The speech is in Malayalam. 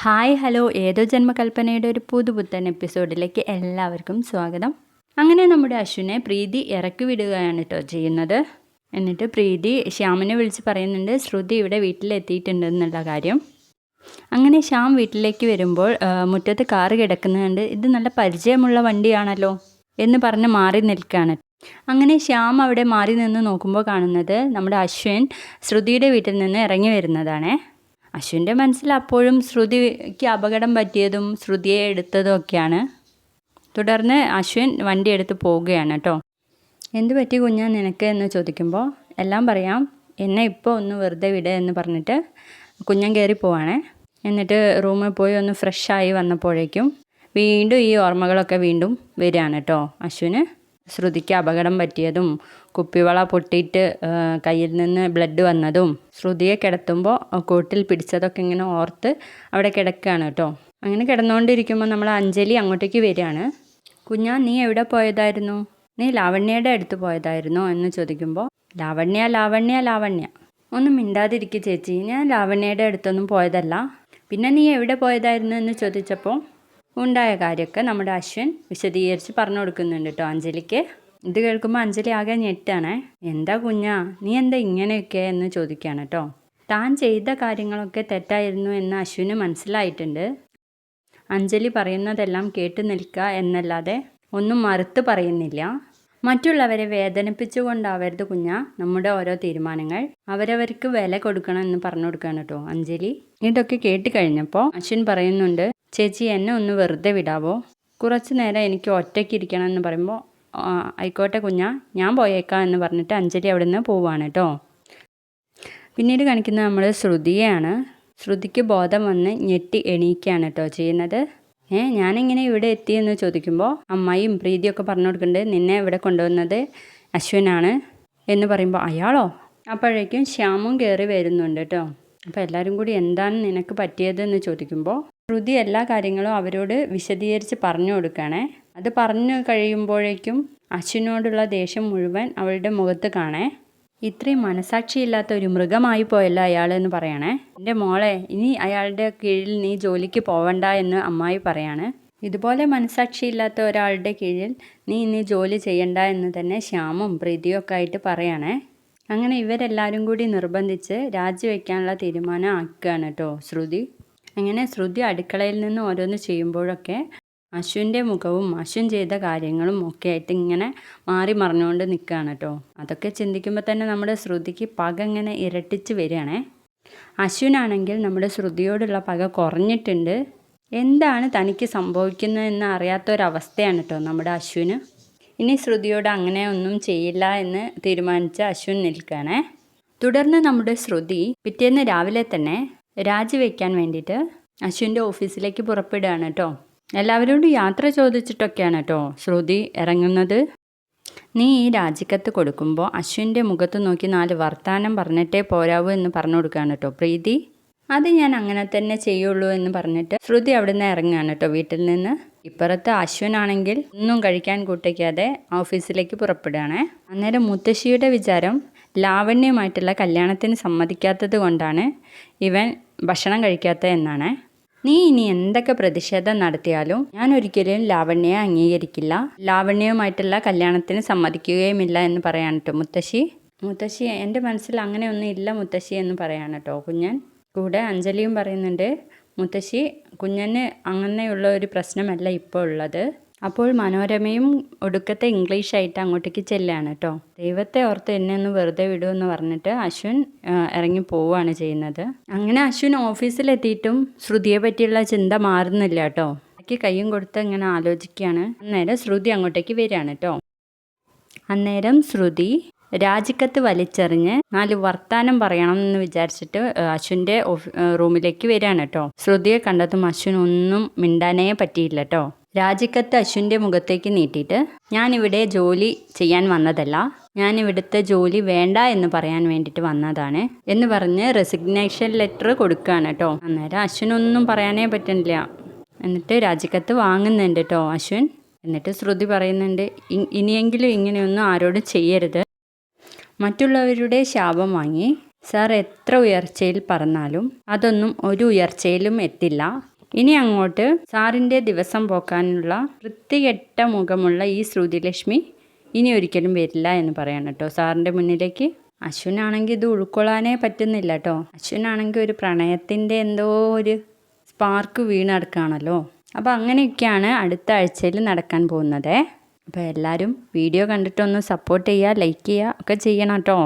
Hi hello. ഏതോ ജന്മകൽപ്പനയുടെ ഒരു പുതുപുത്തൻ എപ്പിസോഡിലേക്ക് എല്ലാവർക്കും സ്വാഗതം. അങ്ങനെ നമ്മുടെ അശ്വിനെ പ്രീതി ഇറക്കി വിടുകയാണ് കേട്ടോ ചെയ്യുന്നത്. എന്നിട്ട് പ്രീതി ശ്യാമിനെ വിളിച്ച് പറയുന്നുണ്ട് ശ്രുതി ഇവിടെ വീട്ടിലെത്തിയിട്ടുണ്ടെന്നുള്ള കാര്യം. അങ്ങനെ ശ്യാം വീട്ടിലേക്ക് വരുമ്പോൾ മുറ്റത്ത് കാറ് കിടക്കുന്നുണ്ട്. ഇത് നല്ല പരിചയമുള്ള വണ്ടിയാണല്ലോ എന്ന് പറഞ്ഞ് മാറി നിൽക്കുകയാണ് അങ്ങനെ ശ്യാം അവിടെ മാറി നിന്ന് നോക്കുമ്പോൾ കാണുന്നത് നമ്മുടെ അശ്വിൻ ശ്രുതിയുടെ വീട്ടിൽ നിന്ന് ഇറങ്ങി വരുന്നതാണേ. അശ്വിന്റെ മനസ്സിൽ അപ്പോഴും ശ്രുതിക്ക് അപകടം പറ്റിയതും ശ്രുതിയെ എടുത്തതും ഒക്കെയാണ്. തുടർന്ന് അശ്വിൻ വണ്ടി എടുത്ത് പോവുകയാണ് കേട്ടോ. എന്ത് പറ്റി കുഞ്ഞാ നിനക്ക്? എന്ന് ചോദിക്കുമ്പോൾ എല്ലാം പറയാം. എന്നെ ഇപ്പോൾ ഒന്ന് വെറുതെ വിട എന്ന് പറഞ്ഞിട്ട് കുഞ്ഞൻ കയറി പോവാണേ. എന്നിട്ട് റൂമിൽ പോയി ഒന്ന് ഫ്രഷായി വന്നപ്പോഴേക്കും വീണ്ടും ഈ ഓർമ്മകളൊക്കെ വീണ്ടും വരികയാണ് കേട്ടോ അശ്വിന്. ശ്രുതിക്ക് അപകടം പറ്റിയതും കുപ്പിവള പൊട്ടിയിട്ട് കയ്യിൽ നിന്ന് ബ്ലഡ് വന്നതും ശ്രുതിയെ കിടത്തുമ്പോൾ കൂട്ടിൽ പിടിച്ചതൊക്കെ ഇങ്ങനെ ഓർത്ത് അവിടെ കിടക്കുകയാണ് കേട്ടോ. അങ്ങനെ കിടന്നുകൊണ്ടിരിക്കുമ്പോൾ നമ്മൾ അഞ്ജലി അങ്ങോട്ടേക്ക് വരികയാണ്. കുഞ്ഞാ നീ എവിടെ പോയതായിരുന്നു? നീ ലാവണ്യയുടെ അടുത്ത് പോയതായിരുന്നോ? എന്ന് ചോദിക്കുമ്പോൾ ലാവണ്യ ലാവണ്യ ലാവണ്യ. ഒന്നും മിണ്ടാതിരിക്കുക ചേച്ചി. ഞാൻ ലാവണ്യയുടെ അടുത്തൊന്നും പോയതല്ല. പിന്നെ നീ എവിടെ പോയതായിരുന്നു? എന്ന് ചോദിച്ചപ്പോൾ ഉണ്ടായ കാര്യമൊക്കെ നമ്മുടെ അശ്വിൻ വിശദീകരിച്ച് പറഞ്ഞു കൊടുക്കുന്നുണ്ട് കേട്ടോ അഞ്ജലിക്ക്. ഇത് കേൾക്കുമ്പോൾ അഞ്ജലി ആകെ ഞെട്ടാണേ. എന്താ കുഞ്ഞാ? നീ എന്താ ഇങ്ങനെയൊക്കെ? എന്ന് ചോദിക്കുകയാണ് കേട്ടോ താൻ ചെയ്ത കാര്യങ്ങളൊക്കെ തെറ്റായിരുന്നു എന്ന് അശ്വിന് മനസ്സിലായിട്ടുണ്ട്. അഞ്ജലി പറയുന്നതെല്ലാം കേട്ടു നിൽക്കുക എന്നല്ലാതെ ഒന്നും മറുത്ത് പറയുന്നില്ല. മറ്റുള്ളവരെ വേദനിപ്പിച്ചുകൊണ്ടാവരുത് കുഞ്ഞ. നമ്മുടെ ഓരോ തീരുമാനങ്ങൾ അവരവർക്ക് വില കൊടുക്കണം എന്ന് പറഞ്ഞു കൊടുക്കുകയാണ് കേട്ടോ അഞ്ജലി. ഇതൊക്കെ കേട്ട് കഴിഞ്ഞപ്പോൾ അശ്വിൻ പറയുന്നുണ്ട് ചേച്ചി എന്നെ ഒന്ന് വെറുതെ വിടാവോ? കുറച്ച് നേരം എനിക്ക് ഒറ്റയ്ക്ക് ഇരിക്കണം എന്ന് പറയുമ്പോൾ "ആ, ആയിക്കോട്ടെ കുഞ്ഞ ഞാൻ പോയേക്കാം എന്ന് പറഞ്ഞിട്ട് അഞ്ജലി അവിടെ നിന്ന് പോവാണ് കേട്ടോ പിന്നീട് കാണിക്കുന്നത് നമ്മൾ ശ്രുതിയാണ് ശ്രുതിക്ക് ബോധം വന്ന് ഞെട്ടി എണീക്കുകയാണ് കേട്ടോ ചെയ്യുന്നത്. ഏ ഞാനിങ്ങനെ ഇവിടെ എത്തിയെന്ന് ചോദിക്കുമ്പോൾ അമ്മായിയും പ്രീതിയൊക്കെ പറഞ്ഞു കൊടുക്കുന്നുണ്ട് നിന്നെ ഇവിടെ കൊണ്ടുവന്നത് അശ്വിനാണ് എന്ന് പറയുമ്പോൾ അയാളോ? അപ്പോഴേക്കും ശ്യാമും കയറി വരുന്നുണ്ട് കേട്ടോ അപ്പോൾ എല്ലാവരും കൂടി എന്താണ് നിനക്ക് പറ്റിയതെന്ന് ചോദിക്കുമ്പോൾ ശ്രുതി എല്ലാ കാര്യങ്ങളും അവരോട് വിശദീകരിച്ച് പറഞ്ഞു കൊടുക്കണേ. അത് പറഞ്ഞു കഴിയുമ്പോഴേക്കും അശ്വിനോടുള്ള ദേഷ്യം മുഴുവൻ അവളുടെ മുഖത്ത് കാണേ. ഇത്രയും മനസാക്ഷിയില്ലാത്ത ഒരു മൃഗമായി പോയല്ലോ അയാൾ എന്ന് പറയണേ. എന്റെ മോളെ ഇനി അയാളുടെ കീഴിൽ നീ ജോലിക്ക് പോവണ്ട എന്ന് അമ്മായി പറയാണ്. ഇതുപോലെ മനസാക്ഷിയില്ലാത്ത ഒരാളുടെ കീഴിൽ നീ ഇനി ജോലി ചെയ്യണ്ട എന്ന് തന്നെ ശ്യാമും പ്രീതിയും ഒക്കെ ആയിട്ട് പറയണേ. അങ്ങനെ ഇവരെല്ലാവരും കൂടി നിർബന്ധിച്ച് രാജിവെക്കാനുള്ള തീരുമാനം ആക്കുകയാണ് കേട്ടോ ശ്രുതി. അങ്ങനെ ശ്രുതി അടുക്കളയിൽ നിന്ന് ഓരോന്ന് ചെയ്യുമ്പോഴൊക്കെ അശ്വിന്റെ മുഖവും അശ്വിൻ ചെയ്ത കാര്യങ്ങളും ഒക്കെ ആയിട്ട് ഇങ്ങനെ മാറി മറിഞ്ഞുകൊണ്ട് നിൽക്കുകയാണ് കേട്ടോ. അതൊക്കെ ചിന്തിക്കുമ്പോൾ തന്നെ നമ്മുടെ ശ്രുതിക്ക് പക ഇങ്ങനെ ഇരട്ടിച്ച് വരികയാണേ. അശ്വിനാണെങ്കിൽ നമ്മുടെ ശ്രുതിയോടുള്ള പക കുറഞ്ഞിട്ടുണ്ട്. എന്താണ് തനിക്ക് സംഭവിക്കുന്നതെന്ന് അറിയാത്തൊരവസ്ഥയാണ് കേട്ടോ നമ്മുടെ അശ്വിന്. ഇനി ശ്രുതിയോട് അങ്ങനെ ഒന്നും ചെയ്യില്ല എന്ന് തീരുമാനിച്ച അശ്വിൻ നിൽക്കുകയാണേ. തുടർന്ന് നമ്മുടെ ശ്രുതി പിറ്റേന്ന് രാവിലെ തന്നെ രാജിവെക്കാൻ വേണ്ടിയിട്ട് അശ്വിന്റെ ഓഫീസിലേക്ക് പുറപ്പെടുകയാണ് കേട്ടോ. എല്ലാവരോടും യാത്ര ചോദിച്ചിട്ടൊക്കെയാണ് കേട്ടോ ശ്രുതി ഇറങ്ങുന്നത്. നീ ഈ രാജിക്കത്ത് കൊടുക്കുമ്പോൾ അശ്വിന്റെ മുഖത്ത് നോക്കി നാല് വർത്താനം പറഞ്ഞിട്ടേ പോരാവൂ എന്ന് പറഞ്ഞു കൊടുക്കുകയാണ് കേട്ടോ പ്രീതി. അത് ഞാൻ അങ്ങനെ തന്നെ ചെയ്യുള്ളൂ എന്ന് പറഞ്ഞിട്ട് ശ്രുതി അവിടെ നിന്ന് ഇറങ്ങുകയാണ് കേട്ടോ വീട്ടിൽ നിന്ന്. ഇപ്പുറത്ത് അശ്വിനാണെങ്കിൽ ഒന്നും കഴിക്കാൻ കൂട്ടിക്കാതെ ഓഫീസിലേക്ക് പുറപ്പെടുകയാണേ. അന്നേരം മുത്തശ്ശിയുടെ വിചാരം ലാവണ്യമായിട്ടുള്ള കല്യാണത്തിന് സമ്മതിക്കാത്തത് കൊണ്ടാണ് ഇവൻ ഭക്ഷണം കഴിക്കാത്ത എന്നാണ്. നീ ഇനി എന്തൊക്കെ പ്രതിഷേധം നടത്തിയാലും ഞാൻ ഒരിക്കലും ലാവണ്യയെ അംഗീകരിക്കില്ല. ലാവണ്യവുമായിട്ടുള്ള കല്യാണത്തിന് സമ്മതിക്കുകയുമില്ല എന്ന് പറയാൻ കേട്ടോ മുത്തശ്ശി. മുത്തശ്ശി എന്റെ മനസ്സിൽ അങ്ങനെയൊന്നും ഇല്ല മുത്തശ്ശി എന്ന് പറയാണ് കേട്ടോ കുഞ്ഞൻ. കൂടെ അഞ്ജലിയും പറയുന്നുണ്ട് മുത്തശ്ശി കുഞ്ഞന് അങ്ങനെയുള്ള ഒരു പ്രശ്നമല്ല ഇപ്പോൾ ഉള്ളത്. അപ്പോൾ മനോരമയും ഒടുക്കത്തെ ഇംഗ്ലീഷായിട്ട് അങ്ങോട്ടേക്ക് ചെല്ലുകയാണ് കേട്ടോ ദൈവത്തെ ഓർത്ത് എന്നെ ഒന്ന് വെറുതെ വിടുമെന്ന് പറഞ്ഞിട്ട് അശ്വിൻ ഇറങ്ങി പോവുകയാണ് ചെയ്യുന്നത്. അങ്ങനെ അശ്വിൻ ഓഫീസിലെത്തിയിട്ടും ശ്രുതിയെ പറ്റിയുള്ള ചിന്ത മാറുന്നില്ല കേട്ടോ എനിക്ക് കയ്യും കൊടുത്ത് ഇങ്ങനെ ആലോചിക്കുകയാണ്. അന്നേരം ശ്രുതി അങ്ങോട്ടേക്ക് വരികയാണ് കേട്ടോ അന്നേരം ശ്രുതി രാജിക്കത്ത് വലിച്ചെറിഞ്ഞ് നാല് വർത്താനം പറയണം എന്ന് വിചാരിച്ചിട്ട് അശ്വിന്റെ റൂമിലേക്ക് വരികയാണ് കേട്ടോ ശ്രുതിയെ കണ്ടതും അശ്വിൻ ഒന്നും മിണ്ടാനേ പറ്റിയില്ല കേട്ടോ രാജിക്കത്ത് അശ്വിന്റെ മുഖത്തേക്ക് നീട്ടിയിട്ട് ഞാനിവിടെ ജോലി ചെയ്യാൻ വന്നതല്ല. ഞാൻ ഇവിടുത്തെ ജോലി വേണ്ട എന്ന് പറയാൻ വേണ്ടിയിട്ട് വന്നതാണ് എന്ന് പറഞ്ഞ് റെസിഗ്നേഷൻ ലെറ്റർ കൊടുക്കുകയാണ് കേട്ടോ അന്നേരം അശ്വിനൊന്നും പറയാനേ പറ്റുന്നില്ല എന്നിട്ട് രാജിക്കത്ത് വാങ്ങുന്നുണ്ട് കേട്ടോ അശ്വിൻ. എന്നിട്ട് ശ്രുതി പറയുന്നുണ്ട് "ഇ- ഇനിയെങ്കിലും ഇങ്ങനെയൊന്നും ആരോടും ചെയ്യരുത്. മറ്റുള്ളവരുടെ ശാപം വാങ്ങി. സാർ എത്ര ഉയർച്ചയിൽ പറഞ്ഞാലും അതൊന്നും ഒരു ഉയർച്ചയിലും എത്തില്ല. ഇനി അങ്ങോട്ട് സാറിന്റെ ദിവസം പോക്കാനുള്ള വൃത്തികെട്ട മുഖമുള്ള ഈ ശ്രുതിലക്ഷ്മി ഇനി ഒരിക്കലും വരില്ല എന്ന് പറയണം കേട്ടോ. സാറിന്റെ മുന്നിലേക്ക് അശ്വിനാണെങ്കിൽ ഇത് ഉൾക്കൊള്ളാനേ പറ്റുന്നില്ല കേട്ടോ. അശ്വിനാണെങ്കിൽ ഒരു പ്രണയത്തിന്റെ എന്തോ ഒരു സ്പാർക്ക് വീണടക്കാണല്ലോ അപ്പോൾ അങ്ങനെയൊക്കെയാണ് അടുത്ത ആഴ്ചയിൽ നടക്കാൻ പോകുന്നത്. അപ്പോൾ എല്ലാവരും വീഡിയോ കണ്ടിട്ടൊന്ന് സപ്പോർട്ട് ചെയ്യുക ലൈക്ക് ചെയ്യുക ഒക്കെ ചെയ്യണം കേട്ടോ.